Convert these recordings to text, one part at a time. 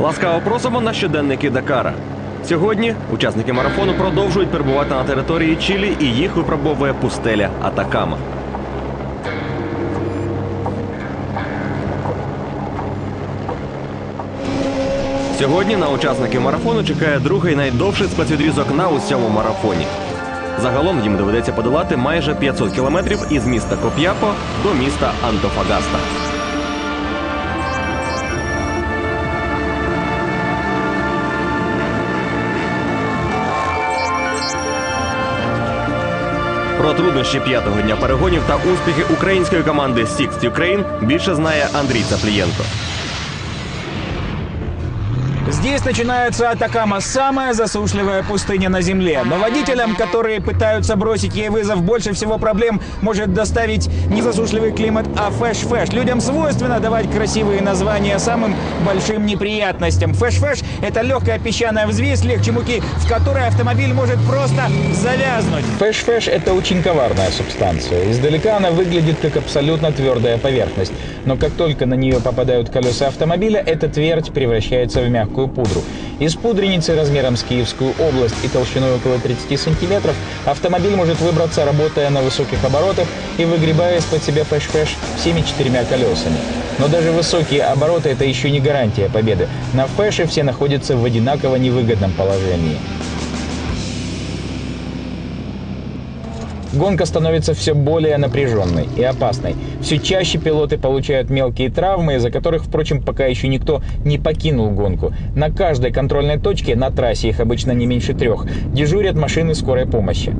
Ласкаво просимо на щоденники Дакара. Сьогодні учасники марафону продовжують перебувати на території Чилі і їх випробовує пустеля Атакама. Сьогодні на учасників марафону чекає другий найдовший спецвідрізок на усьому марафоні. Загалом їм доведеться подолати майже 500 кілометрів із міста Коп'япо до міста Антофагаста. Про труднощі п'ятого дня перегонів та успіхи української команди Sixth Ukraine більше знає Андрій Цаплієнко. Здесь начинается Атакама, самая засушливая пустыня на Земле. Но водителям, которые пытаются бросить ей вызов, больше всего проблем может доставить не засушливый климат, а фэш-фэш. Людям свойственно давать красивые названия самым большим неприятностям. Фэш-фэш – это легкая песчаная взвесь, легче муки, в которой автомобиль может просто завязнуть. Фэш-фэш – это очень коварная субстанция. Издалека она выглядит как абсолютно твердая поверхность. Но как только на нее попадают колеса автомобиля, эта твердь превращается в мягкую пудру. Из пудреницы размером с Киевскую область и толщиной около 30 сантиметров автомобиль может выбраться, работая на высоких оборотах и выгребая из-под себя фэш-фэш всеми четырьмя колесами. Но даже высокие обороты – это еще не гарантия победы. На фэше все находятся в одинаково невыгодном положении. Гонка становится все более напряженной и опасной. Все чаще пилоты получают мелкие травмы, из-за которых, впрочем, пока еще никто не покинул гонку. На каждой контрольной точке, на трассе их обычно не меньше трех, дежурят машины скорой помощи.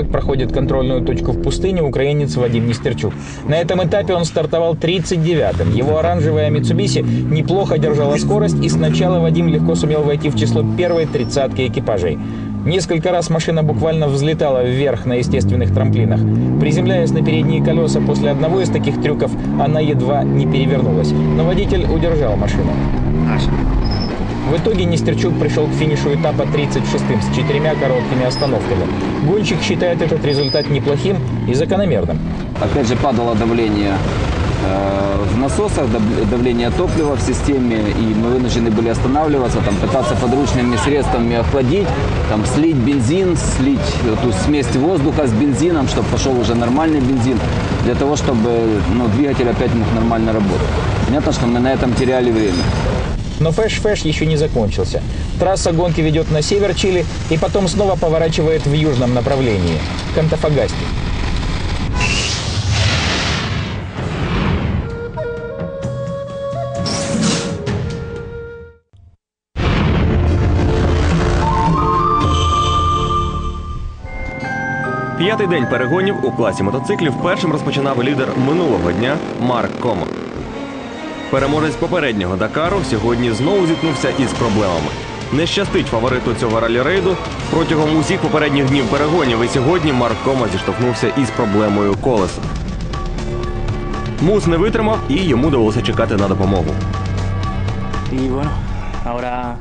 Так проходит контрольную точку в пустыне украинец Вадим Нестерчук. На этом этапе он стартовал 39-м. Его оранжевая Mitsubishi неплохо держала скорость, и сначала Вадим легко сумел войти в число первой тридцатки экипажей. Несколько раз машина буквально взлетала вверх на естественных трамплинах. Приземляясь на передние колеса после одного из таких трюков, она едва не перевернулась. Но водитель удержал машину. В итоге Нестерчук пришел к финишу этапа 36-м с четырьмя короткими остановками. Гонщик считает этот результат неплохим и закономерным. Опять же падало давление э, в насосах, дав- давление топлива в системе, и мы вынуждены были останавливаться, там, пытаться подручными средствами охладить, там, слить бензин, слить эту смесь воздуха с бензином, чтобы пошел уже нормальный бензин, для того, чтобы ну, двигатель опять мог нормально работать. Понятно, что мы на этом теряли время. Но фэш-фэш еще не закончился. Трасса гонки ведет на север Чили и потом снова поворачивает в южном направлении, к Антофагасте. П'ятий день перегонів у класі мотоциклів першим розпочинав лідер минулого дня Марк Комо. Переможець попереднього Дакару сьогодні знову зіткнувся із проблемами. Не щастить фавориту цього ралі-рейду протягом усіх попередніх днів перегонів. І сьогодні Марк Кома зіштовхнувся із проблемою колеса. Мус не витримав і йому довелося чекати на допомогу. І, bueno, ahora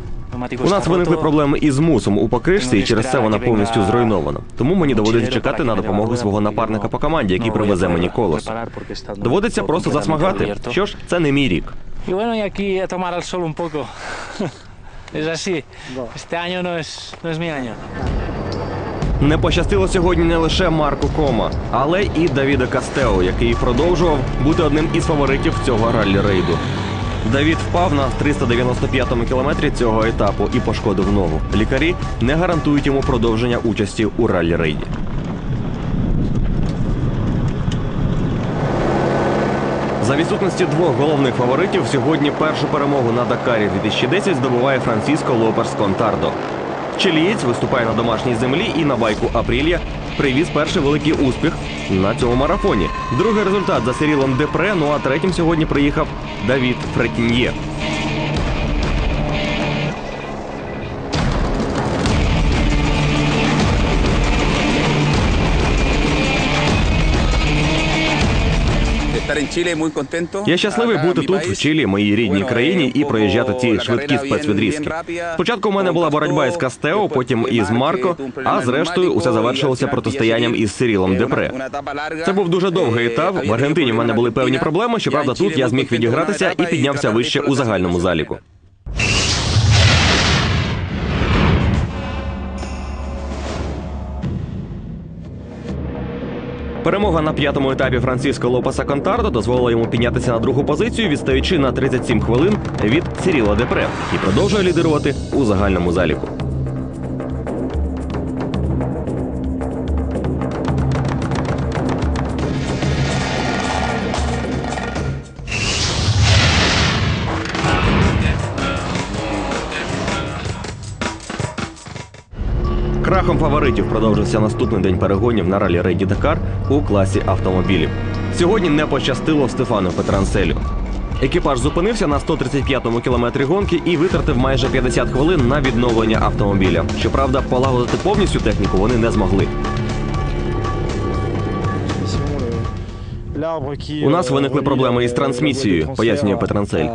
У нас виникли проблеми із мусом у покришці, і через це вона повністю зруйнована. Тому мені доводиться чекати на допомогу свого напарника по команді, який привезе мені колесо. Доводиться просто засмагати. Що ж, це не мій рік. Y bueno, y aquí a tomar al sol un poco. es así. Este año no es, no es mi año. Не пощастило сьогодні не лише Марку Кома, але і Давіда Кастео, який продовжував бути одним із фаворитів цього раллі-рейду. Давід впав на 395-му кілометрі цього етапу і пошкодив ногу. Лікарі не гарантують йому продовження участі у раллі-рейді. За відсутності двох головних фаворитів сьогодні першу перемогу на Дакарі 2010 здобуває Франциско Лопес Контардо. Чилієць виступає на домашній землі і на байку Апрілія привіз перший великий успіх на цьому марафоні. Другий результат за Сирілом Депре. Ну а третім сьогодні приїхав Давід Фретіньє. Я щасливий бути тут, в Чилі, моїй рідній країні, і проїжджати ці швидкі спецвідрізки. Спочатку у мене була боротьба із Кастео, потім із Марко, а зрештою усе завершилося протистоянням із Сирілом Депре. Це був дуже довгий Eh, етап. В Аргентині в мене були певні проблеми. Щоправда, тут я зміг відігратися і піднявся вище у загальному заліку. Перемога на п'ятому етапі Франциско Лопеса Контардо дозволила йому піднятися на другу позицію, відстаючи на 37 хвилин від Сіріла Депре, і продовжує лідирувати у загальному заліку. Крахом фаворитів продовжився наступний день перегонів на ралі Рейді Дакар у класі автомобілів. Сьогодні не пощастило Стефану Петранселю. Екіпаж зупинився на 135-му кілометрі гонки і витратив майже 50 хвилин на відновлення автомобіля. Щоправда, полагодити повністю техніку вони не змогли. У нас виникли проблеми із трансмісією, пояснює Петранцель.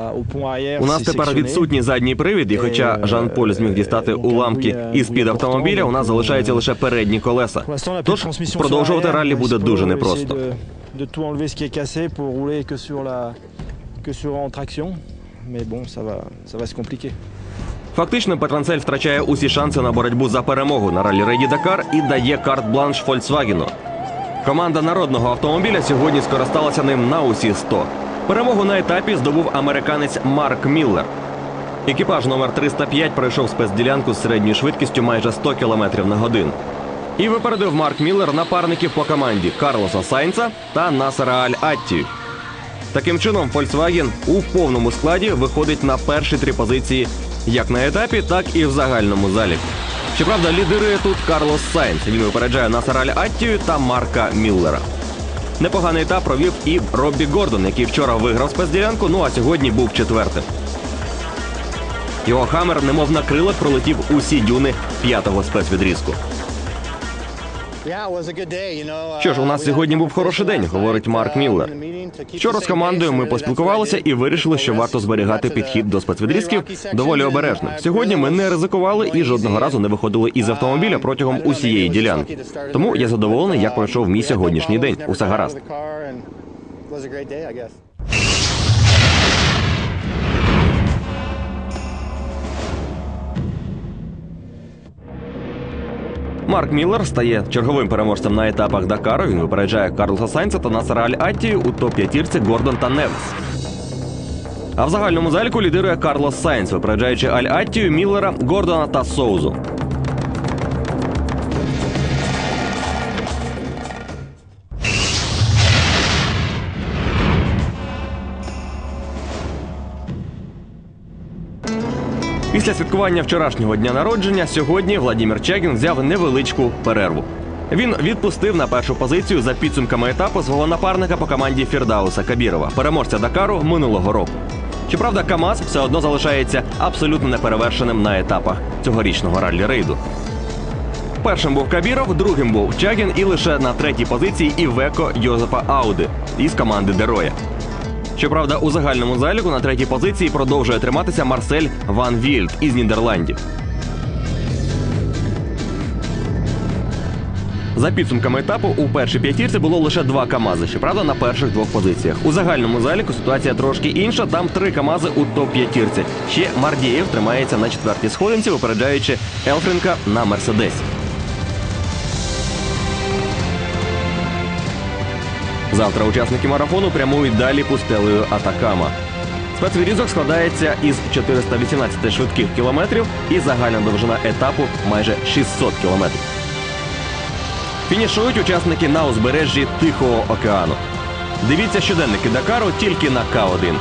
У нас тепер відсутній задній привід, і хоча Жан-Поль зміг дістати уламки із під автомобіля, у нас залишаються лише передні колеса. Тож продовжувати раллі буде дуже непросто. Фактично, Петранцель втрачає усі шанси на боротьбу за перемогу на ралі Рейді Дакар і дає карт-бланш Фольксвагену. Команда народного автомобіля сьогодні скористалася ним на усі 100. Перемогу на етапі здобув американець Марк Міллер. Екіпаж номер 305 пройшов спецділянку з середньою швидкістю майже 100 км на годину. І випередив Марк Міллер напарників по команді Карлоса Сайнца та Насера Аль-Аттію. Таким чином, Volkswagen у повному складі виходить на перші три позиції як на етапі, так і в загальному заліку. Щоправда, лідирує тут Карлос Сайнс. Він випереджає Насараль Аттію та Марка Міллера. Непоганий етап провів і Роббі Гордон, який вчора виграв спецділянку, ну а сьогодні був четвертим. Його хамер, немов на крилах, пролетів усі дюни п'ятого спецвідрізку. Що ж, у нас сьогодні був хороший день, говорить Марк Міллер. Вчора з командою ми поспілкувалися і вирішили, що варто зберігати підхід до спецвідрізків доволі обережно. Сьогодні ми не ризикували і жодного разу не виходили із автомобіля протягом усієї ділянки. Тому я задоволений, як пройшов мій сьогоднішній день. Усе гаразд. Марк Міллер стає черговим переможцем на етапах Дакару. Він випереджає Карлоса Сайнца та Насара Аль Аттію у топ-п'ятірці Гордон та Невес. А в загальному заліку лідирує Карлос Сайнц, випереджаючи Аль Аттію, Міллера, Гордона та Соузу. Після святкування вчорашнього дня народження сьогодні Владімір Чегін взяв невеличку перерву. Він відпустив на першу позицію за підсумками етапу свого напарника по команді Фірдауса Кабірова, переможця Дакару минулого року. Щоправда, КАМАЗ все одно залишається абсолютно неперевершеним на етапах цьогорічного раллі рейду. Першим був Кабіров, другим був Чагін і лише на третій позиції Івеко Йозефа Ауди із команди Дероя. Щоправда, у загальному заліку на третій позиції продовжує триматися Марсель Ван Вільд із Нідерландів. За підсумками етапу у першій п'ятірці було лише два КАМАЗи, щоправда, на перших двох позиціях. У загальному заліку ситуація трошки інша. Там три КАМАЗи у топ-п'ятірці. Ще Мардієв тримається на четвертій сходинці, випереджаючи Елфрінка на Мерседесі. Завтра учасники марафону прямують далі пустелею Атакама. Спецвірізок складається із 418 швидких кілометрів і загальна довжина етапу майже 600 кілометрів. Фінішують учасники на узбережжі Тихого океану. Дивіться щоденники Дакару тільки на К1.